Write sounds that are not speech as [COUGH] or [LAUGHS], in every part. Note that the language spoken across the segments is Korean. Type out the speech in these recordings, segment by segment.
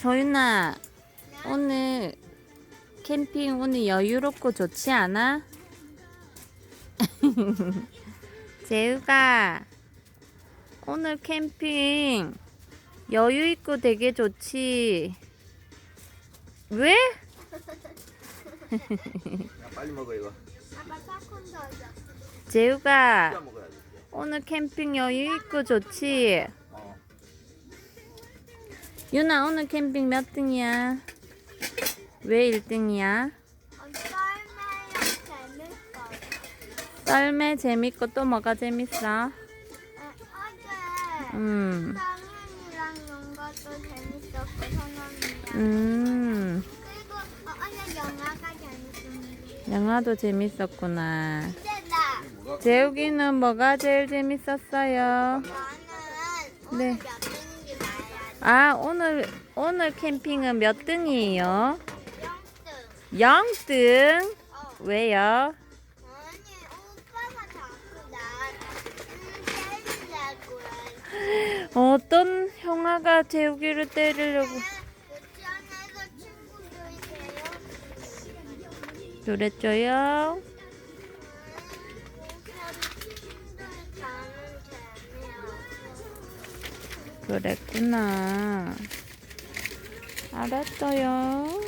소윤아, 오늘 캠핑 오늘 여유롭고 좋지 않아? [LAUGHS] 재우가 오늘 캠핑 여유 있고 되게 좋지. 왜? 야, 빨리 먹어 이거. 재우가. 오늘 캠핑 여유 있고 좋지. 어. 유나 오늘 캠핑 몇 등이야? 왜 1등이야? 어, 썰매랑 재밌어. 썰매 재밌고 또 뭐가 재밌어? 어, 어제 음, 논 것도 재밌었고 선원이랑. 음, 그리고 어, 어제 영화가 재밌었는데. 영화도 재밌었구나. 근데 나 뭐가? 재욱이는 뭐가 제일 재밌었어요? 나는 오늘 네. 몇 돼. 아, 오늘, 오늘 캠핑은 몇 등이에요? 0등. 0등? 어. 왜요? 아니 오빠가 자꾸 나 음, 때리려고 해. 어떤 형아가 재욱이를 때리려고 유치원에서 친구들이세요? 그랬죠요? 그랬구나. 알았어요.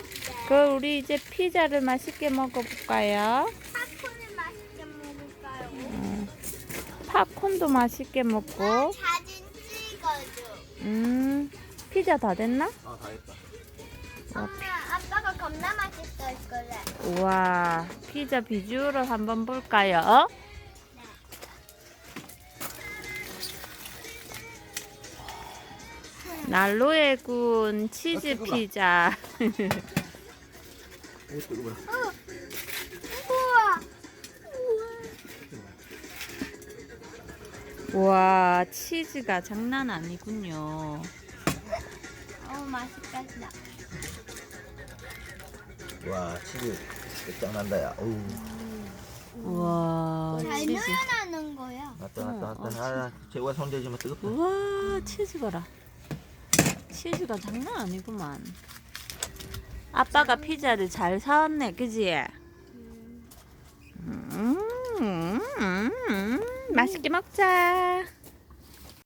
그럼 우리 이제 피자를 맛있게 먹어볼까요? 팝콘을 맛있게 먹을까요? 팝콘도 맛있게 먹고. 사진 찍어줘. 음, 피자 다 됐나? 아, 다 했다. 엄마, 아빠가 겁나 맛있어 할 거래. 우와, 피자 비주얼을 한번 볼까요? 난로에 구운 치즈 뜨거워. 피자. 뜨거워. 우와. 우와, 치즈가 장난 아니군요. 어 맛있겠다. 와, 치즈 끝장난다 야. 어우. 우와, 잘 치즈. 표현하는 거야. 어, 났다. 아, 재우가 손대지 마 뜨겁다. 우와, 치즈 봐라. 치즈가 장난 아니구만. 아빠가 피자를 잘 사왔네, 그지? 음, 음, 음, 맛있게 먹자.